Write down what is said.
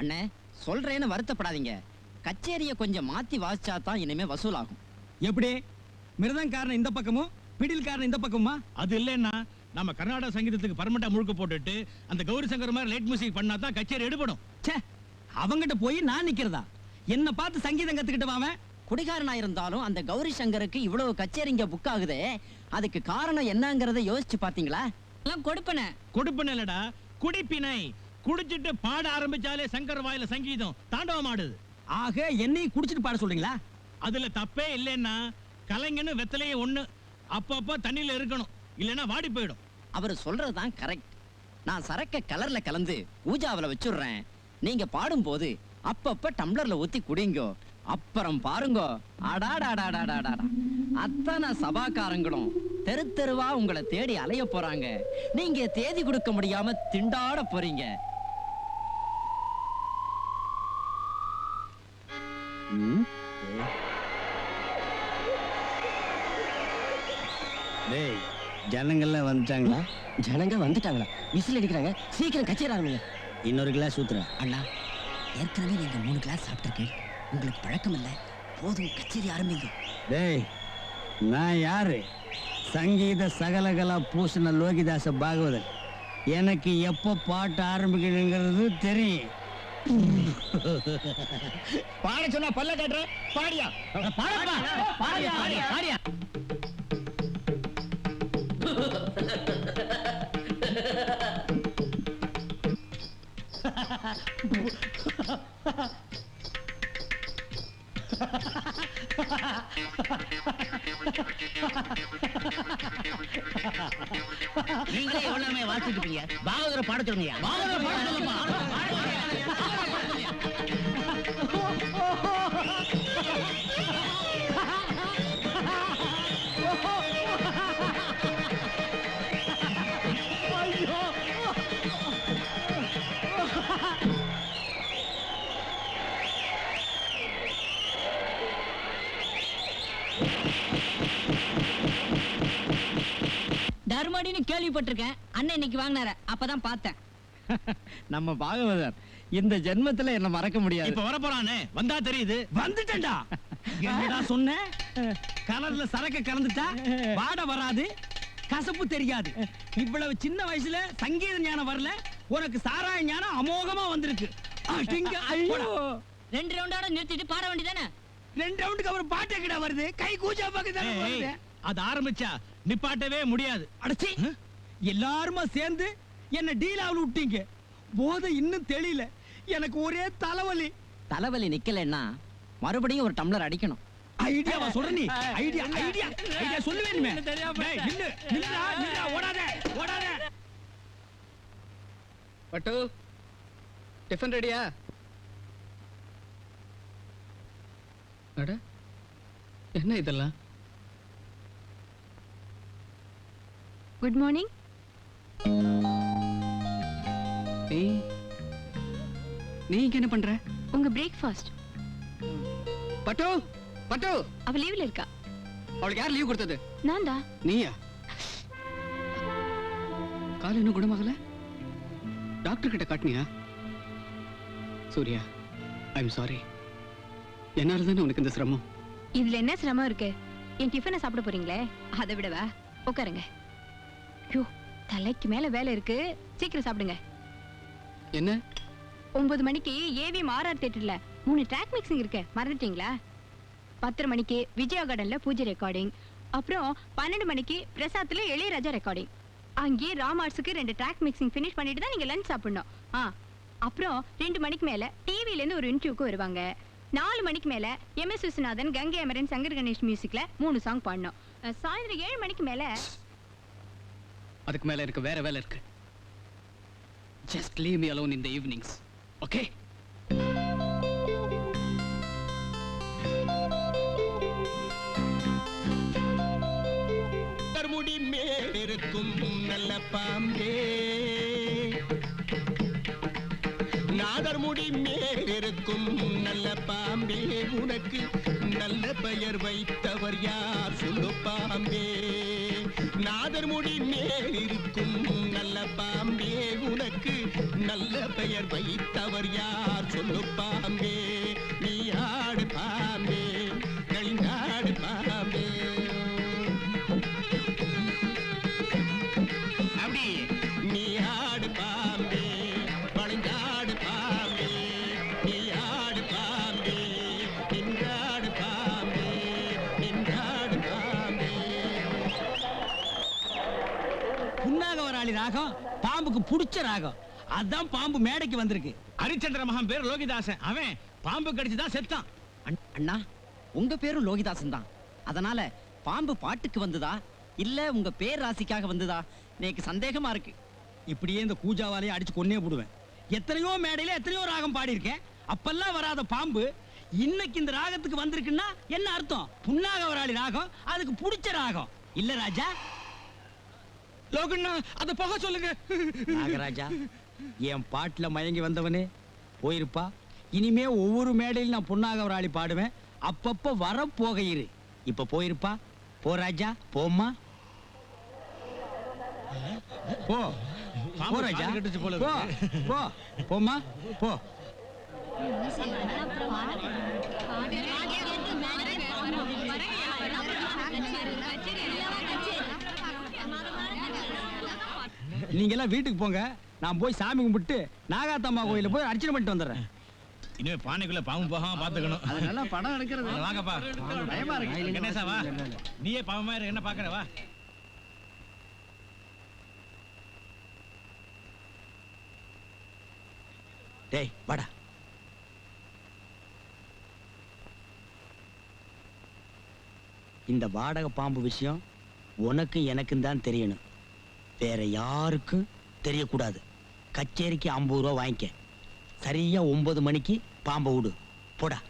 அண்ணே சொல்றேன்னு வருத்தப்படாதீங்க. கச்சேரியை கொஞ்சம் மாத்தி வாசிச்சா தான் இனிமே வசூலாகும். எப்படி? மிருதங்காரன் இந்த பக்கமும் பிடில்காரன் இந்த பக்கமா அது இல்லைன்னா நம்ம கர்நாடக சங்கீதத்துக்கு பர்மனண்டா முழுக்க போட்டுட்டு அந்த கௌரி சங்கர் மாதிரி லேட் மியூசிக் பண்ணா தான் கச்சேரி எடுபடும். ச்சே அவங்கிட்ட போய் நான் நிக்கிறதா? என்ன பார்த்து சங்கீதம் கத்துக்கிட்டு அவன்? குடிகாரனா இருந்தாலும் அந்த கௌரி சங்கருக்கு இவ்வளவு கச்சேரிங்க புக் ஆகுதே அதுக்கு காரணம் என்னங்கறத யோசிச்சு பாத்தீங்களா எல்லாம் கொடுப்பன. கொடுப்பன இல்லடா குடிப்பினை. குடிச்சிட்டு பாட ஆரம்பிச்சாலே சங்கர் வாயில சங்கீதம் தாண்டவம் ஆடுது. ஆக என்னையும் குடிச்சிட்டு பாட சொல்றீங்களா? அதுல தப்பே இல்லைன்னா கலைஞன்னு வெத்தலையே ஒண்ணு அப்பப்ப தண்ணியில இருக்கணும். இல்லைன்னா வாடி போயிடும். அவர் சொல்றதுதான் கரெக்ட் நான் சரக்க கலர்ல கலந்து ஊஜாவுல வச்சுடுறேன். நீங்க பாடும்போது அப்பப்ப டம்ளர்ல ஊத்தி குடிங்கோ. அப்புறம் பாருங்கோ. அடாடாடாடாடாடா. அத்தனை சபாக்காரங்களும் தெரு தெருவா உங்களை தேடி அலைய போறாங்க. நீங்க தேதி கொடுக்க முடியாம திண்டாட போறீங்க. டேய் ஜனங்கள்லாம் வந்துட்டாங்களா? ஜனங்க வந்துட்டாங்களா? விசில் அடிக்கிறாங்க. சீக்கிரம் கச்சேரி ஆரம்பிங்க. இன்னொரு கிளாஸ் ஊத்துறேன். அண்ணா ஏற்கனவே நீங்க மூணு கிளாஸ் சாப்பிட்டிருக்கேன் உங்களுக்கு பழக்கம் இல்ல போதும் கச்சேரி ஆரம்பிங்க. டேய் நான் யாரு? சங்கீத சகலகலா பூசண லோகிதாச பாகவதன். எனக்கு எப்போ பாட்டு ஆரம்பிக்கணுங்கிறது தெரியும். பாட சொன்னா பல்ல கட்டுற? பாடியா பாடியா? பாடியா. நீங்களே எவ்வளவு வாசிட்டு இருப்பீங்க பாகவதரை பாட சொல்லுங்க பாகவதரை பாட சொல்லுமா தர்மடின்னு கேள்விப்பட்டிருக்கேன். அண்ணன் இன்னைக்கு வாங்கினார. அப்பதான் பார்த்தேன். நம்ம பாகவதர் இந்த ஜென்மத்துல என்ன மறக்க முடியாது. இப்ப வர போறானே வந்தா தெரியுது. வந்துட்டேன்டா. என்னடா சொன்ன? கலர்ல சரக்க கலந்துட்டா? பாட வராது. கசப்பு தெரியாது. இவ்வளவு சின்ன வயசுல சங்கீத ஞானம் வரல. உனக்கு சாராய ஞானம் அமோகமா வந்திருக்கு. ரெண்டு ரவுண்டோட நிறுத்திட்டு பாட வேண்டியதானே? ரெண்டு ரவுண்டுக்கு அப்புறம் பாட்டே கிட்ட வருது? கை கூச்சா ஏய், அது ஆரம்பிச்சா நிப்பாட்டவே முடியாது. அடச்சி! எல்லாருமா சேர்ந்து என்ன டீலாவில் விட்டீங்க. போதை இன்னும் தெரியல எனக்கு ஒரே தலைவலி. தலைவலி நிக்கலைன்னா மறுபடியும் ஒரு டம்ளர் அடிக்கணும். ஐடியாவா சொல்ற நீ? ஐடியா ஐடியா ஐடியா சொல்லு வேணுமே டேய், நில்லு நில்லுடா ஓடாத ஓடாத. பட்டு டிஃபன் ரெடியா அட என்ன இதெல்லாம்? குட் மார்னிங் நீ நீ இங்க என்ன பண்ற? உங்க பிரேக்ஃபாஸ்ட் பட்டு பட்டு. அவ லீவ்ல இருக்கா? அவளுக்கு யார் லீவ் கொடுத்தது? நான் தான் நீயா? கால் இன்னும் குணமாகல? டாக்டர் கிட்ட காட்டினியா? சூர்யா ஐ எம் சாரி என்னால தானே உனக்கு இந்த சிரமம்? இதுல என்ன சிரமம் இருக்கு? என் டிஃபனை சாப்பிட போறீங்களே? அதை விடவா? உட்காருங்க. ஐயோ தலைக்கு மேல வேலை இருக்கு. சீக்கிரம் சாப்பிடுங்க. என்ன? ஒன்பது மணிக்கு ஏவி ஆர்ஆர் தேட்டர்ல மூணு ட்ராக் மிக்சிங் இருக்கு. மறந்துட்டீங்களா? பத்தரை மணிக்கு விஜயா கார்டன்ல பூஜை ரெக்கார்டிங் அப்புறம் பன்னெண்டு மணிக்கு பிரசாத்ல இளையராஜா ரெக்கார்டிங் அங்கேயே ராமார்ட்ஸுக்கு ரெண்டு ட்ராக் மிக்சிங் ஃபினிஷ் பண்ணிட்டு தான் நீங்க லஞ்ச் சாப்பிடணும். ஆ அப்புறம் ரெண்டு மணிக்கு மேல டிவில இருந்து ஒரு இன்டர்வியூக்கு வருவாங்க. நாலு மணிக்கு மேல எம் எஸ் விஸ்வநாதன் கங்கை அமரன் சங்கர் கணேஷ் மியூசிக்ல மூணு சாங் பாடணும். சாயந்தரம் ஏழு மணிக்கு மேல அதுக்கு மேல எனக்கு வேற வேலை இருக்கு. Just leave me alone in the evenings okay முடி மேலிருக்கும் நல்ல பாம்பே. நாதர் முடி மேலிருக்கும் நல்ல பாம்பே. உனக்கு நல்ல பெயர் வைத்தவர் யார்? சொல்லு பாம்பே. நாதர் மேலிருக்கும். நல்ல பாம்பே உனக்கு நல்ல பெயர் வைத்தவர் யார்? சொல்லு பாம்பே. புன்னாகவராளி ராகம் பாம்புக்கு புடிச்ச ராகம். அதான் பாம்பு மேடைக்கு வந்திருக்கு. ஹரிச்சந்திர மகன் பேர் லோகிதாசன். அவன் பாம்பு கடிச்சுதான் செத்தான். அண்- அண்ணா உங்க பேரும் லோகிதாசன் தான். அதனால பாம்பு பாட்டுக்கு வந்ததா? இல்ல உங்க பேர் ராசிக்காக வந்ததா? எனக்கு சந்தேகமா இருக்கு. இப்படியே இந்த கூஜாவாலையே அடிச்சு கொன்னே போடுவேன் எத்தனையோ மேடையில எத்தனையோ ராகம் பாடியிருக்கேன். அப்பெல்லாம் வராத பாம்பு இன்னைக்கு இந்த ராகத்துக்கு வந்திருக்குன்னா என்ன அர்த்தம்? புன்னாகவராளி ராகம் அதுக்கு பிடிச்ச ராகம். இல்ல ராஜா லோகண்ணா அத போக சொல்லுங்க. நாகராஜா என் பாட்டுல மயங்கி வந்தவனே போயிருப்பா. இனிமே ஒவ்வொரு மேடையில் நான் புன்னாகவராளி பாடுவேன். அப்பப்ப வர போக இரு இப்ப போயிருப்பா. போ ராஜா. போம்மா. போ. போ பாம்பு ராஜா. போ. போ. போம்மா. போ. நீங்க எல்லாம் வீட்டுக்கு போங்க. நான் போய் சாமி கும்பிட்டு நாகாத்தம்மா கோயில போய் அர்ச்சனை பண்ணிட்டு வந்துடுறேன். இனிமே பானைக்குள்ள பாம்பு போகாம பாத்துக்கணும். அதனால படம் எடுக்கிறது. வாங்கப்பா. பயமா இருக்கு. கணேசா வா. நீயே பாவமா இரு என்ன பாக்குற வா. டேய் வாடா. இந்த வாடகை பாம்பு விஷயம் உனக்கு எனக்கும் தான் தெரியணும். வேற யாருக்கும் தெரியக்கூடாது. கச்சேரிக்கு ஐம்பது ரூபா வாங்கிக்க. சரியா ஒன்பது மணிக்கு பாம்பை விடு. போடா.